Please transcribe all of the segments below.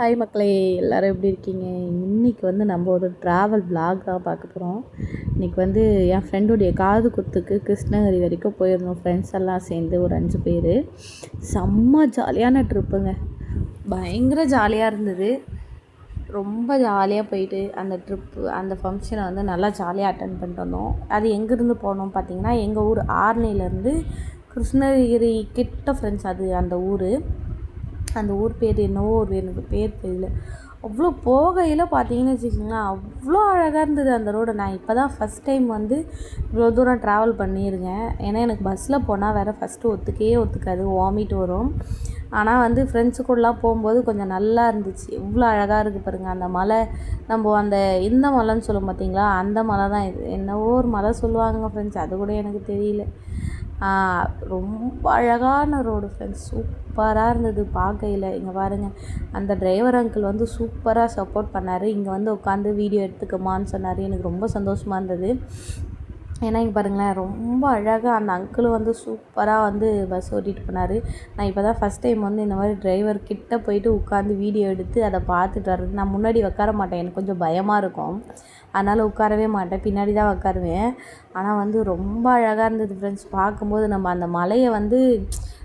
Hi மக்களே எல்லோரும் எப்படி இருக்கீங்க? இன்றைக்கி வந்து நம்ம ஒரு ட்ராவல் பிளாக் தான் பார்க்க போகிறோம் இன்றைக்கி வந்து என் ஃப்ரெண்டுடைய காது குத்துக்கு கிருஷ்ணகிரி வரைக்கும் போயிருந்தோம். ஃப்ரெண்ட்ஸ் எல்லாம் சேர்ந்து ஒரு அஞ்சு பேர். செம்ம ஜாலியான ட்ரிப்புங்க பயங்கர ஜாலியாக இருந்தது. ரொம்ப ஜாலியாக போயிட்டு அந்த ட்ரிப்பு அந்த ஃபங்க்ஷனை வந்து நல்லா ஜாலியாக அட்டன் பண்ணிட்டு வந்தோம். அது எங்கேருந்து போனோம் பார்த்தீங்கன்னா எங்கள் ஊர் ஆர்னிலேருந்து கிருஷ்ணகிரி கிட்ட ஃப்ரெண்ட்ஸ் அது அந்த ஊர். அந்த ஊர் பேர் என்னவோ ஒரு எனக்கு பேர் தெரியல. அவ்வளோ போகையில் பார்த்தீங்கன்னு வச்சுக்கோங்களேன் அவ்வளோ அழகாக இருந்தது அந்த ரோடு நான் இப்போ தான் ஃபஸ்ட் டைம் வந்து இவ்வளோ தூரம் ட்ராவல் பண்ணியிருக்கேன். ஏன்னா எனக்கு பஸ்ஸில் போனால் வேறு ஃபஸ்ட்டு ஒத்துக்கே ஒத்துக்காது வாமிட் வரும். ஆனால் வந்து ஃப்ரெண்ட்ஸு கூடலாம் போகும்போது கொஞ்சம் நல்லா இருந்துச்சு. இவ்வளோ அழகாக இருக்குது பாருங்கள் அந்த மலை. நம்ம அந்த இந்த மலைன்னு சொல்லும் பார்த்தீங்களா அந்த மலை தான் இது. என்னவோ ஒரு மலை சொல்லுவாங்க ஃப்ரெண்ட்ஸ் அது கூட எனக்கு தெரியல. ரொம்ப அழகான ரோடு ஃப்ரெண்ட்ஸ் சூப்பராக இருந்தது பார்க்கையில். இங்கே பாருங்கள் அந்த டிரைவர் அங்கிள் வந்து சூப்பராக சப்போர்ட் பண்ணார். இங்கே வந்து உட்காந்து வீடியோ எடுத்துக்கமான்னு சொன்னார். எனக்கு ரொம்ப சந்தோஷமாக இருந்தது. ஏன்னா இங்கே பாருங்களேன் ரொம்ப அழகாக அந்த அங்கிளும் வந்து சூப்பராக வந்து பஸ் ஓட்டிகிட்டு போனார். நான் இப்போ தான் ஃபஸ்ட் டைம் வந்து இந்த மாதிரி டிரைவர் கிட்டே போயிட்டு உட்காந்து வீடியோ எடுத்து அதை பார்த்துட்டு வர்றது. நான் முன்னாடி உட்கார மாட்டேன். எனக்கு கொஞ்சம் பயமாக இருக்கும். அதனால் உட்காரவே மாட்டேன். பின்னாடி தான் உட்காருவேன். ஆனால் வந்து ரொம்ப அழகாக இருந்தது ஃப்ரெண்ட்ஸ் பார்க்கும்போது நம்ம அந்த மலையை வந்து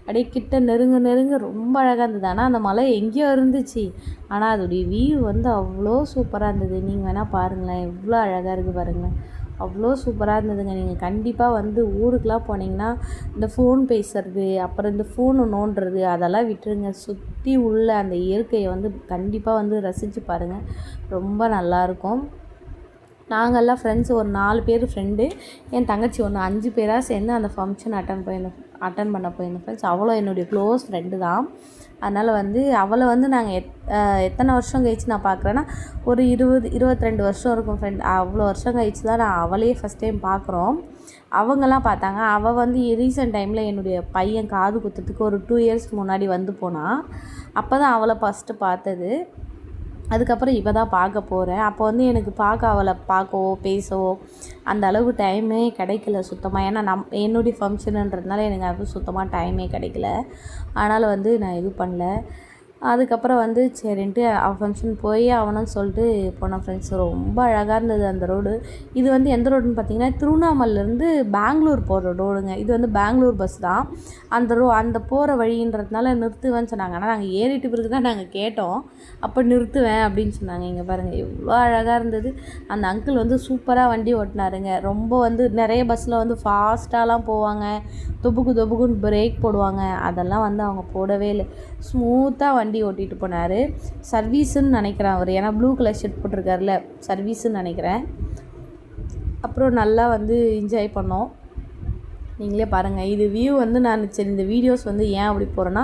அப்படியே கிட்ட நெருங்க நெருங்க ரொம்ப அழகாக இருந்தது. ஆனால் அந்த மலை எங்கேயோ இருந்துச்சு. ஆனால் அதோடைய வியூ வந்து அவ்வளோ சூப்பராக இருந்தது. நீங்கள் வேணால் பாருங்களேன். எவ்வளோ அழகாக இருக்குது பாருங்களேன். அவ்வளோ சூப்பராக இருந்ததுங்க. நீங்கள் கண்டிப்பாக வந்து ஊருக்கெலாம் போனீங்கன்னா இந்த ஃபோன் பேசுறது அப்புறம் இந்த ஃபோனு நோண்டுறது அதெல்லாம் விட்டுருங்க. சுற்றி உள்ள அந்த இயற்கையை வந்து கண்டிப்பாக வந்து ரசித்து பாருங்கள் ரொம்ப நல்லாயிருக்கும் நாங்கள்லாம் ஃப்ரெண்ட்ஸ் ஒரு நாலு பேர் ஃப்ரெண்டு என் தங்கச்சி ஒன்று அஞ்சு பேராக சேர்ந்து அந்த ஃபங்க்ஷன் அட்டன் போயிருந்தோம் அட்டன் பண்ண போயிருந்தோம் ஃப்ரெண்ட்ஸ் அவ்வளோ என்னுடைய க்ளோஸ் ஃப்ரெண்டு தான். அதனால் வந்து அவளை வந்து நாங்கள் எத் எத்தனை வருஷம் கழிச்சு நான் பார்க்குறேன்னா ஒரு இருபது இருபத்தி ரெண்டு வருஷம் இருக்கும் ஃப்ரெண்ட் அவ்வளோ வருஷம் கழிச்சு தான் நான் அவளையே ஃபஸ்ட் டைம் பார்க்குறோம் அவங்கெல்லாம் பார்த்தாங்க. அவள் வந்து ரீசெண்ட் டைமில் என்னுடைய பையன் காது குத்துறதுக்கு ஒரு டூ இயர்ஸ்க்கு முன்னாடி வந்து போனான் அப்போ தான் அவளை ஃபஸ்ட்டு பார்த்தது. அதுக்கப்புறம் இவ தான் பார்க்க போகிறேன் அப்போ வந்து எனக்கு பார்க்க அவளை பார்க்கவோ பேசவோ அந்த அளவுக்கு டைமே கிடைக்கல சுத்தமாக ஏன்னா நம் என்னுடைய ஃபங்க்ஷனுன்றதுனால எனக்கு அது சுத்தமாக டைமே கிடைக்கல. அதனால் வந்து நான் இது பண்ணல. அதுக்கப்புறம் வந்து சரின்ட்டு அவள் ஃபங்க்ஷன் போய் அவனும் சொல்லிட்டு போனோம் ஃப்ரெண்ட்ஸ் ரொம்ப அழகாக இருந்தது அந்த ரோடு இது வந்து எந்த ரோடுன்னு பார்த்தீங்கன்னா திருவண்ணாமலேருந்து பெங்களூர் போகிற ரோடுங்க இது வந்து பெங்களூர் பஸ் தான். அந்த ரோ அந்த போகிற வழின்றதுனால நிறுத்துவேன்னு சொன்னாங்க. ஆனால் நாங்கள் ஏறிட்டு பிறகு தான் நாங்கள் கேட்டோம். அப்போ நிறுத்துவேன் அப்படின்னு சொன்னாங்க. இங்கே பாருங்கள் எவ்வளோ அழகாக இருந்தது. அந்த அங்கிள் வந்து சூப்பராக வண்டி ஓட்டினாருங்க. ரொம்ப வந்து நிறைய பஸ்ஸில் வந்து ஃபாஸ்ட்டாலாம் போவாங்க. தொபுக்கு தொபுக்குன்னு பிரேக் போடுவாங்க. அதெல்லாம் வந்து அவங்க போடவே இல்லை. ஸ்மூத்தாக வண்டி ஓட்டிகிட்டு போனார். சர்வீஸுன்னு நினைக்கிறேன் அவர். ஏன்னா ப்ளூ கலர் ஷர்ட் போட்டிருக்காருல சர்வீஸுன்னு நினைக்கிறேன். அப்புறம் நல்லா வந்து என்ஜாய் பண்ணோம். நீங்களே பாருங்கள் இது வியூ வந்து நான் சரி இந்த வீடியோஸ் வந்து ஏன் அப்படி போகிறேன்னா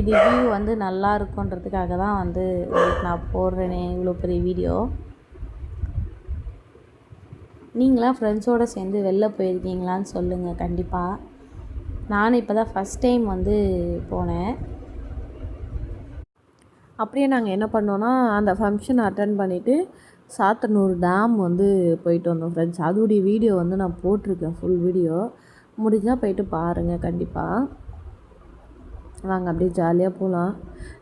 இது வியூ வந்து நல்லா இருக்குன்றதுக்காக தான் வந்து உங்களுக்கு நான் போடுறேனே இவ்வளோ பெரிய வீடியோ நீங்களாம் ஃப்ரெண்ட்ஸோடு சேர்ந்து வெளில போயிருக்கீங்களான்னு சொல்லுங்கள் கண்டிப்பாக நான் இப்போ தான் ஃபஸ்ட் டைம் வந்து போனேன். அப்படியே நாங்கள் என்ன பண்ணோன்னா அந்த ஃபங்க்ஷன் அட்டன் பண்ணிவிட்டு சாத்தனூர் டேம் வந்து போயிட்டு வந்தோம் ஃப்ரெண்ட்ஸ் அதோடைய வீடியோ வந்து நான் போட்டிருக்கேன் ஃபுல் வீடியோ முடிஞ்சால் போயிட்டு பாருங்கள் கண்டிப்பாக வாங்க அப்படியே ஜாலியாக போகலாம்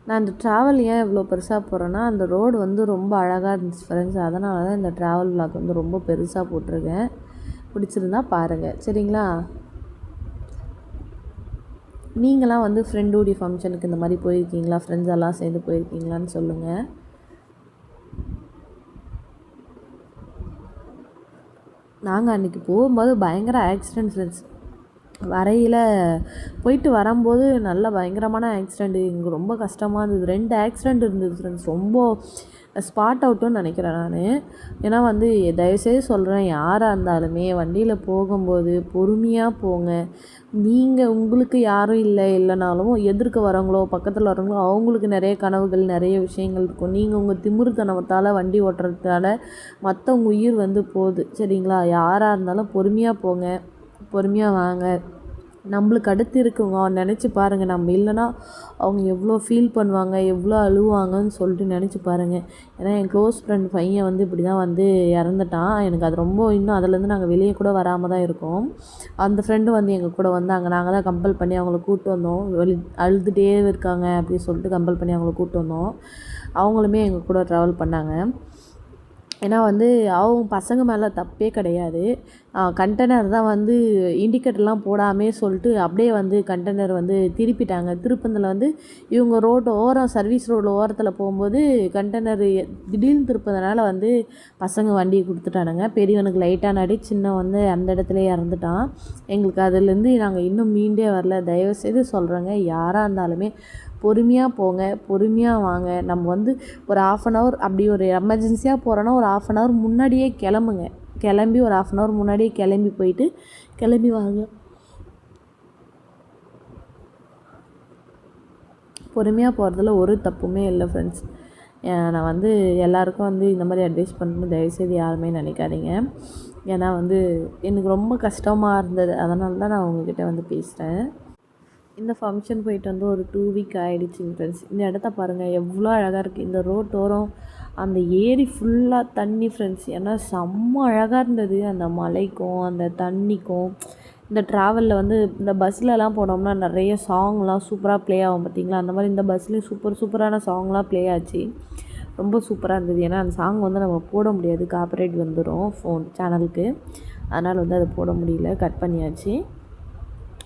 நான் இந்த ட்ராவல் ஏன் இவ்வளோ பெருசாக போகிறேன்னா அந்த ரோடு வந்து ரொம்ப அழகாக இருந்துச்சு ஃப்ரெண்ட்ஸ் அதனால தான் இந்த ட்ராவல் விளாக் வந்து ரொம்ப பெருசாக போட்டிருக்கேன். பிடிச்சிருந்தா பாருங்கள் சரிங்களா? நீங்களாம் வந்து ஃப்ரெண்டோடைய ஃபங்க்ஷனுக்கு இந்த மாதிரி போயிருக்கீங்களா? ஃப்ரெண்ட்ஸ் எல்லாம் சேர்ந்து போயிருக்கீங்களான்னு சொல்லுங்கள் நாங்கள் அன்றைக்கி போகும்போது பயங்கர ஆக்சிடென்ட்ஸ் வரையில் போயிட்டு வரும்போது நல்ல பயங்கரமான ஆக்சிடெண்ட்டு எங்களுக்கு ரொம்ப கஷ்டமாக இருந்தது. ரெண்டு ஆக்சிடெண்ட் இருந்தது ஃப்ரெண்ட்ஸ் ரொம்ப ஸ்பாட் அவுட்டுன்னு நினைக்கிறேன் நான். ஏன்னா வந்து தயவுசெய்து சொல்கிறேன் யாராக இருந்தாலுமே வண்டியில் போகும்போது பொறுமையாக போங்க. நீங்கள் உங்களுக்கு யாரும் இல்லை இல்லைனாலும் எதிர்க்க வரவங்களோ பக்கத்தில் வரவங்களோ அவங்களுக்கு நிறைய கனவுகள் நிறைய விஷயங்கள் இருக்கும். நீங்கள் உங்கள் திமிருத்தனத்தால் வண்டி ஓட்டுறதால மற்றவங்க உயிர் வந்து போகுது. சரிங்களா? யாராக இருந்தாலும் பொறுமையாக போங்க. பொறுமையாக வாங்க. நம்மளுக்கு அடுத்து இருக்கவங்க நினச்சி பாருங்கள் நம்ம இல்லைன்னா அவங்க எவ்வளோ ஃபீல் பண்ணுவாங்க எவ்வளோ அழுவாங்கன்னு சொல்லிட்டு நினச்சி பாருங்கள் ஏன்னா என் க்ளோஸ் ஃப்ரெண்ட் பையன் வந்து இப்படி தான் வந்து இறந்துட்டான். எனக்கு அது ரொம்ப இன்னும் அதுலேருந்து நாங்கள் வெளியே கூட வராமல் தான் இருக்கோம். அந்த ஃப்ரெண்டு வந்து எங்கள் கூட வந்தாங்க. நாங்கள் தான் கம்பல் பண்ணி அவங்கள கூப்பிட்டு வந்தோம். வெளி அழுதுகிட்டே இருக்காங்க அப்படின்னு சொல்லிட்டு கம்பல் பண்ணி அவங்கள கூப்பிட்டு வந்தோம். அவங்களுமே எங்கள் கூட ட்ராவல் பண்ணாங்க. ஏன்னா வந்து அவங்க பசங்க மேலே தப்பே கிடையாது. கண்டெய்னர் தான் வந்து இண்டிகேட்டர்லாம் போடாமே சொல்லிட்டு அப்படியே வந்து கண்டெய்னர் வந்து திருப்பிட்டாங்க. திருப்பந்தில் வந்து இவங்க ரோடு ஓரம் சர்வீஸ் ரோடு ஓரத்தில் போகும்போது கண்டெய்னர் திடீர்னு திருப்பதனால வந்து பசங்க வண்டியை கொடுத்துட்டானுங்க. பெரியவனுக்கு லைட்டாக நடி சின்ன வந்து அந்த இடத்துல இறந்துட்டான். எங்களுக்கு அதுலேருந்து நாங்கள் இன்னும் மீண்டே வரல. தயவுசெய்து சொல்கிறேங்க யாராக இருந்தாலுமே பொறுமையாக போங்க பொறுமையாக வாங்க. நம்ம வந்து ஒரு ஆஃப் அன் ஹவர் அப்படி ஒரு எமர்ஜென்சியாக போகிறோன்னா ஒரு ஆஃப் அன் ஹவர் முன்னாடியே கிளம்புங்க. கிளம்பி ஒரு ஆஃப் அன் ஹவர் முன்னாடியே கிளம்பி போயிட்டு கிளம்பி வாங்க. பொறுமையாக போகிறதுல ஒரு தப்புமே இல்லை ஃப்ரெண்ட்ஸ் நான் வந்து எல்லாருக்கும் வந்து இந்த மாதிரி அட்வைஸ் பண்ணணும் தயவுசெய்து யாருமே நினைக்காதீங்க. ஏன்னா வந்து எனக்கு ரொம்ப கஷ்டமாக இருந்தது. அதனால தான் நான் உங்ககிட்ட வந்து பேசுகிறேன் இந்த ஃபங்க்ஷன் போயிட்டு வந்து ஒரு டூ வீக் ஆகிடுச்சிங்க ஃப்ரெண்ட்ஸ் இந்த இடத்த பாருங்கள் எவ்வளோ அழகாக இருக்குது இந்த ரோட்டோரம் அந்த ஏரி ஃபுல்லாக தண்ணி ஃப்ரெண்ட்ஸ் ஏன்னா செம்ம அழகாக இருந்தது. அந்த மலைக்கும் அந்த தண்ணிக்கும். இந்த ட்ராவலில் வந்து இந்த பஸ்லலாம் போனோம்னா நிறைய சாங்லாம் சூப்பராக ப்ளே ஆகும் பார்த்தீங்களா அந்த மாதிரி இந்த பஸ்லேயும் சூப்பர் சூப்பரான சாங்லாம் ப்ளே ஆச்சு. ரொம்ப சூப்பராக இருந்தது. ஏன்னா அந்த சாங் வந்து நம்ம போட முடியாது. காப்பரேட் வந்துடும் ஃபோன் சேனலுக்கு அதனால் வந்து அதை போட முடியல. கட் பண்ணியாச்சு.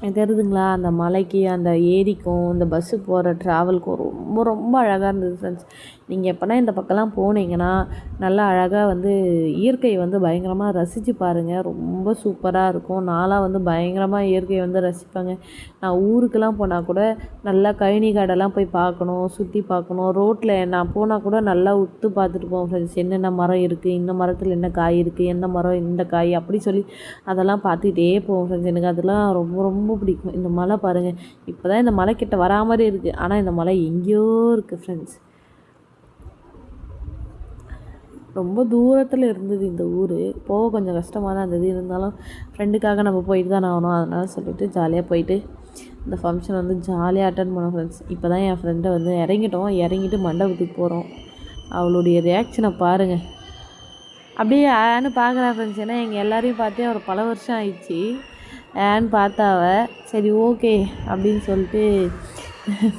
தெரியுதுங்களா அந்த மலைக்கு அந்த ஏரிக்கும் இந்த பஸ்ஸு போகிற ட்ராவலுக்கும் ரொம்ப ரொம்ப அழகாக இருந்தது ஃப்ரெண்ட்ஸ் நீங்கள் எப்போனா இந்த பக்கம்லாம் போனீங்கன்னா நல்லா அழகாக வந்து இயற்கையை வந்து பயங்கரமாக ரசித்து பாருங்கள் ரொம்ப சூப்பராக இருக்கும். நானாக வந்து பயங்கரமாக இயற்கையை வந்து ரசிப்பேங்க. நான் ஊருக்கெல்லாம் போனால் கூட நல்லா கழனி காடெல்லாம் போய் பார்க்கணும் சுற்றி பார்க்கணும். ரோட்டில் நான் போனால் கூட நல்லா உத்து பார்த்துட்டு போவோம் ஃப்ரெண்ட்ஸ் என்னென்ன மரம் இருக்குது இந்த மரத்தில் என்ன காய் இருக்குது எந்த மரம் இந்த காய் அப்படி சொல்லி அதெல்லாம் பார்த்துக்கிட்டே போவோம் ஃப்ரெண்ட்ஸ் எனக்கு அதெல்லாம் ரொம்ப ரொம்ப பிடிக்கும். இந்த மலை பாருங்கள் இப்போ தான் இந்த மலை கிட்ட வரா மாதிரி இருக்குது ஆனால் இந்த மலை எங்கேயோ இருக்குது ஃப்ரெண்ட்ஸ் ரொம்ப தூரத்தில் இருந்தது இந்த ஊர். போக கொஞ்சம் கஷ்டமாக தான் இருந்தது. இருந்தாலும் ஃப்ரெண்டுக்காக நம்ம போயிட்டு தான் ஆகணும். அதனால் சொல்லிவிட்டு ஜாலியாக போயிட்டு இந்த ஃபங்க்ஷன் வந்து ஜாலியாக அட்டன் பண்ணோம் ஃப்ரெண்ட்ஸ் இப்போ தான் என் ஃப்ரெண்டை வந்து இறங்கிட்டோம். இறங்கிட்டு மண்டபத்துக்கு போகிறோம் அவளுடைய ரியாக்ஷனை பாருங்கள் அப்படியே ஆன்னு பார்க்குறா ஃப்ரெண்ட்ஸ் ஏன்னா எங்கள் எல்லோரையும் பார்த்தே ஒரு பல வருஷம் ஆயிடுச்சு. ஏன்னு பார்த்தாவ சரி ஓகே அப்படின்னு சொல்லிட்டு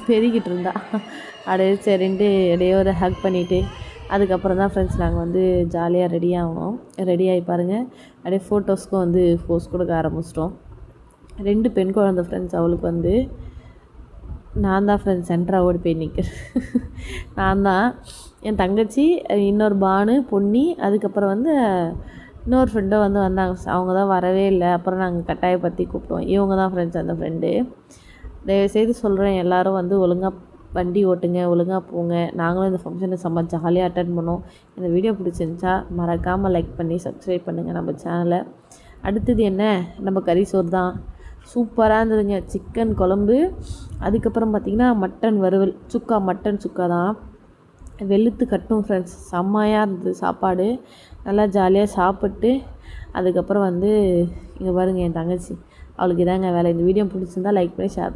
பெருகிட்டு இருந்தா. அப்படியே சரின்ட்டு அப்படியே ஒரு ஹக் பண்ணிவிட்டு அதுக்கப்புறம் தான் ஃப்ரெண்ட்ஸ் நாங்கள் வந்து ஜாலியாக ரெடி ஆகணும் ரெடி ஆகி பாருங்கள் அப்படியே ஃபோட்டோஸ்க்கும் வந்து ஃபோஸ் கொடுக்க ஆரம்பிச்சிட்டோம். ரெண்டு பெண் குழந்த ஃப்ரெண்ட்ஸ் அவளுக்கு வந்து நான் தான் ஃப்ரெண்ட்ஸ் சென்டராக ஓடி போய் நிற்கிறேன் நான் தான் என் தங்கச்சி இன்னொரு பானு பொன்னி அதுக்கப்புறம் வந்து இன்னொரு ஃப்ரெண்டும் வந்து வந்தாங்க. அவங்க தான் வரவே இல்லை. அப்புறம் நாங்கள் கட்டாயப்படுத்தி கூப்பிட்டோம். இவங்க தான் ஃப்ரெண்ட்ஸ் அந்த ஃப்ரெண்டு தயவுசெய்து சொல்கிறேன் எல்லோரும் வந்து ஒழுங்காக வண்டி ஓட்டுங்க. ஒழுங்காக போங்க. நாங்களும் இந்த ஃபங்க்ஷனை செம்ம ஜாலியாக அட்டன் பண்ணோம். இந்த வீடியோ பிடிச்சிருந்துச்சா மறக்காமல் லைக் பண்ணி சப்ஸ்கிரைப் பண்ணுங்கள் நம்ம சேனலை அடுத்தது என்ன? நம்ம கறி சோறு தான். சூப்பராக இருந்ததுங்க. சிக்கன் குழம்பு. அதுக்கப்புறம் பார்த்திங்கன்னா மட்டன் வறுவல். சுக்கா மட்டன் சுக்கா தான். வெளுத்து கட்டும் ஃப்ரெண்ட்ஸ் செம்மையாக இருந்தது சாப்பாடு. நல்லா ஜாலியாக சாப்பிட்டு அதுக்கப்புறம் வந்து இங்கே பாருங்கள் என் தங்கச்சி. அவளுக்கு இதாங்க வேலை. இந்த வீடியோ பிடிச்சிருந்தா லைக் பண்ணி ஷேர்